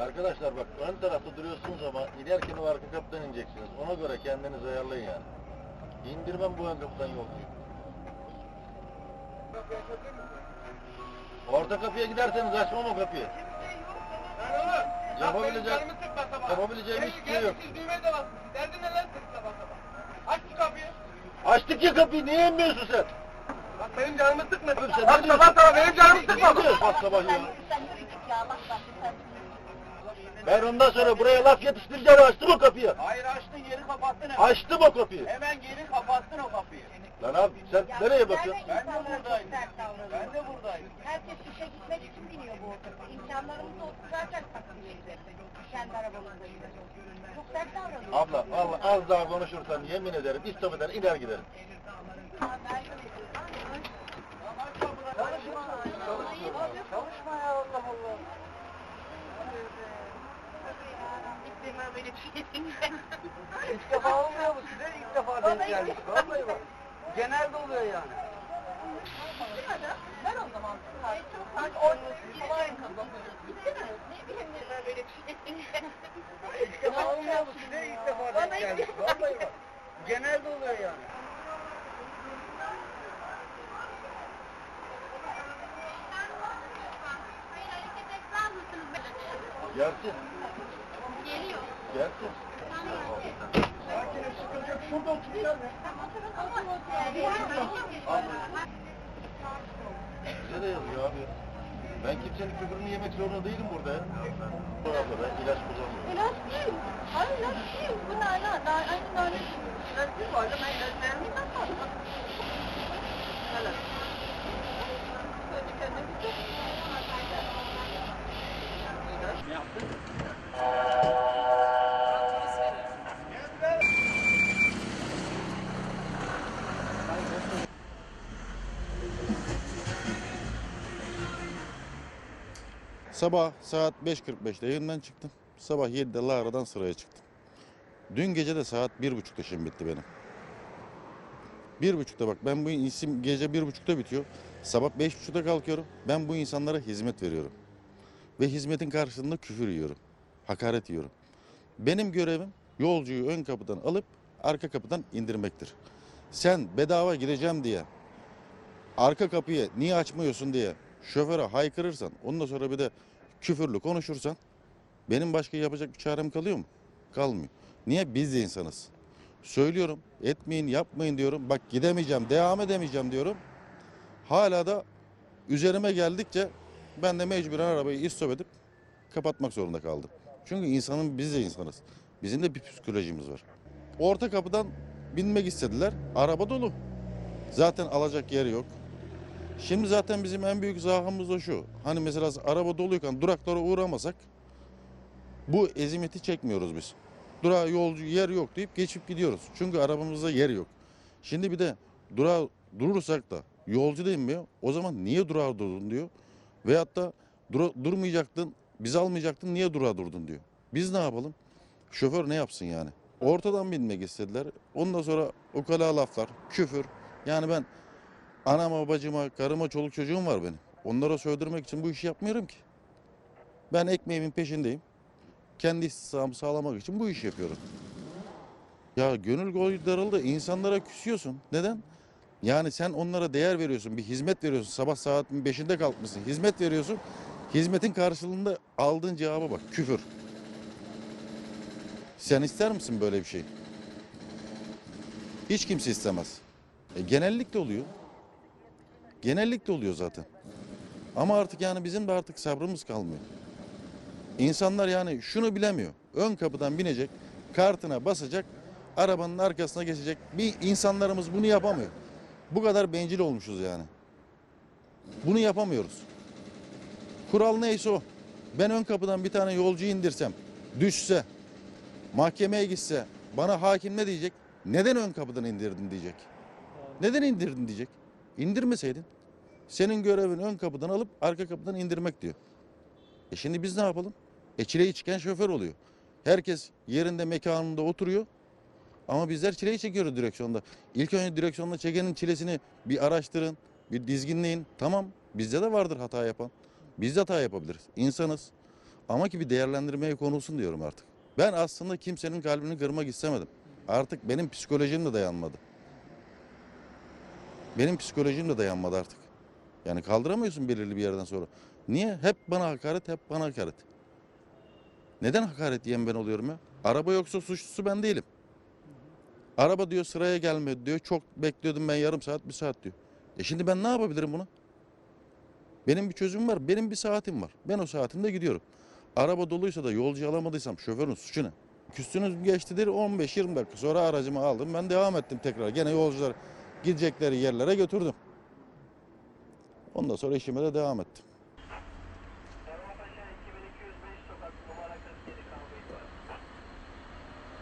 Arkadaşlar bak ön tarafta duruyorsunuz ama inerken o arka kapıdan ineceksiniz. Ona göre kendinizi ayarlayın yani. İndirmem bu ön kapıdan yolcuyu. Orta kapıya giderseniz açmam o kapıyı. Yapabileceğim, yapabileceğim hiçbir şey yok. Derdin ne lan sen sabah sabah? Aç şu kapıyı. Açtık ya kapıyı niye inmiyorsun sen? Bak benim canımı sıkma. Bak sabah sabah benim canımı sıkma. Diyorsun sabah ya? Sen yürüdük ya razı olsun. Ben ondan sonra buraya laf yetiştireceğim açtım o kapıyı. Hayır açtın yeri kapattın. hemen. Açtım o kapıyı. Hemen geri kapattın o kapıyı. Lan abi sen nereye bakıyorsun? Ben de buradayım. Ben de buradayım. Herkes işe gitmek için biniyor bu otobüse. İmkanlarımız olsun zaten taksiciyiz. Kendi arabalarında Çok sert davranıyor. Abla vallahi az daha konuşursan yemin ederim eder iner giderim. İlk defa olmuyor bu size ilk defa denk gelmiş. Vallahi bak. Genelde oluyor yani. Ben o zaman Sanki orada kolay İlk defa olmuyor bu size ilk defa denk gelmiş. Vallahi bak. Genelde oluyor yani. Gelsin. Geliyor. Gelsin. Şurada oturuyor. Bize de yazıyor abi. Ben kimsenin küfürünü yemek zorunda değilim burada ya. Bu abla ben ilaç kullanmıyorum. İlaç değil. Hayır ilaç değil. Bu ne Sabah saat 5.45'te yayından çıktım. Sabah 7'de Lara'dan sıraya çıktım. Dün gece de saat 1.30'da işim bitti benim. 1.30'da bak ben bu isim gece 1.30'da bitiyor. Sabah 5.30'da kalkıyorum. Ben bu insanlara hizmet veriyorum. Ve hizmetin karşılığında küfür yiyorum. Hakaret yiyorum. Benim görevim yolcuyu ön kapıdan alıp arka kapıdan indirmektir. Sen bedava gideceğim diye arka kapıyı niye açmıyorsun diye şoföre haykırırsan ondan sonra bir de küfürlü konuşursan benim başka yapacak bir çarem kalıyor mu? Kalmıyor. Niye? Biz de insanız. Söylüyorum etmeyin yapmayın diyorum. Bak gidemeyeceğim devam edemeyeceğim diyorum. Hala da üzerime geldikçe ben de mecburen arabayı istop edip kapatmak zorunda kaldım. Çünkü insanın biz de insanız. Bizim de bir psikolojimiz var. Orta kapıdan binmek istediler. Araba dolu. Zaten alacak yer yok. Şimdi zaten bizim en büyük zaafımız da şu. Hani mesela araba doluyken duraklara uğramasak bu ezimeti çekmiyoruz biz. Durağa yolcu yer yok deyip geçip gidiyoruz. Çünkü arabamızda yer yok. Şimdi bir de durağa durursak da yolcu da inmiyor. O zaman niye durağa durdun diyor. Veyahut da dura- durmayacaktın, biz almayacaktın niye durağa durdun diyor. Biz ne yapalım? Şoför ne yapsın yani? Ortadan binmek istediler. Ondan sonra ukala laflar, küfür. Yani ben Anama, bacıma, karıma, çoluk çocuğum var benim. Onlara sövdürmek için bu işi yapmıyorum ki. Ben ekmeğimin peşindeyim. Kendi istihdamı sağlamak için bu işi yapıyorum. Ya gönül koyu darıldı. İnsanlara küsüyorsun. Neden? Yani sen onlara değer veriyorsun, bir hizmet veriyorsun. Sabah saatin beşinde kalkmışsın, hizmet veriyorsun. Hizmetin karşılığında aldığın cevaba bak, küfür. Sen ister misin böyle bir şey? Hiç kimse istemez. E, genellikle oluyor. Genellikle oluyor zaten. Ama artık yani bizim de artık sabrımız kalmıyor. İnsanlar yani şunu bilemiyor. Ön kapıdan binecek, kartına basacak, arabanın arkasına geçecek. Bir insanlarımız bunu yapamıyor. Bu kadar bencil olmuşuz yani. Bunu yapamıyoruz. Kural neyse o. Ben ön kapıdan bir tane yolcu indirsem, düşse, mahkemeye gitse, bana hakim ne diyecek? Neden ön kapıdan indirdin diyecek. Neden indirdin diyecek. İndirmeseydin. Senin görevin ön kapıdan alıp arka kapıdan indirmek diyor. E şimdi biz ne yapalım? E çileyi çeken şoför oluyor. Herkes yerinde mekanında oturuyor. Ama bizler çileyi çekiyoruz direksiyonda. İlk önce direksiyonda çekenin çilesini bir araştırın, bir dizginleyin. Tamam bizde de vardır hata yapan. Biz de hata yapabiliriz. İnsanız. Ama ki bir değerlendirmeye konulsun diyorum artık. Ben aslında kimsenin kalbini kırmak istemedim. Artık benim psikolojim de dayanmadı. Benim psikolojim de dayanmadı artık. Yani kaldıramıyorsun belirli bir yerden sonra. Niye? Hep bana hakaret, hep bana hakaret. Neden hakaret diyen ben oluyorum ya? Araba yoksa suçlusu ben değilim. Araba diyor sıraya gelmedi diyor. Çok bekliyordum ben yarım saat, bir saat diyor. E şimdi ben ne yapabilirim buna? Benim bir çözümüm var. Benim bir saatim var. Ben o saatimde gidiyorum. Araba doluysa da yolcu alamadıysam şoförün suçu ne? Küstünüz geçtidir 15-20 dakika sonra aracımı aldım. Ben devam ettim tekrar. Gene yolcular gidecekleri yerlere götürdüm. Ondan sonra işime de devam ettim.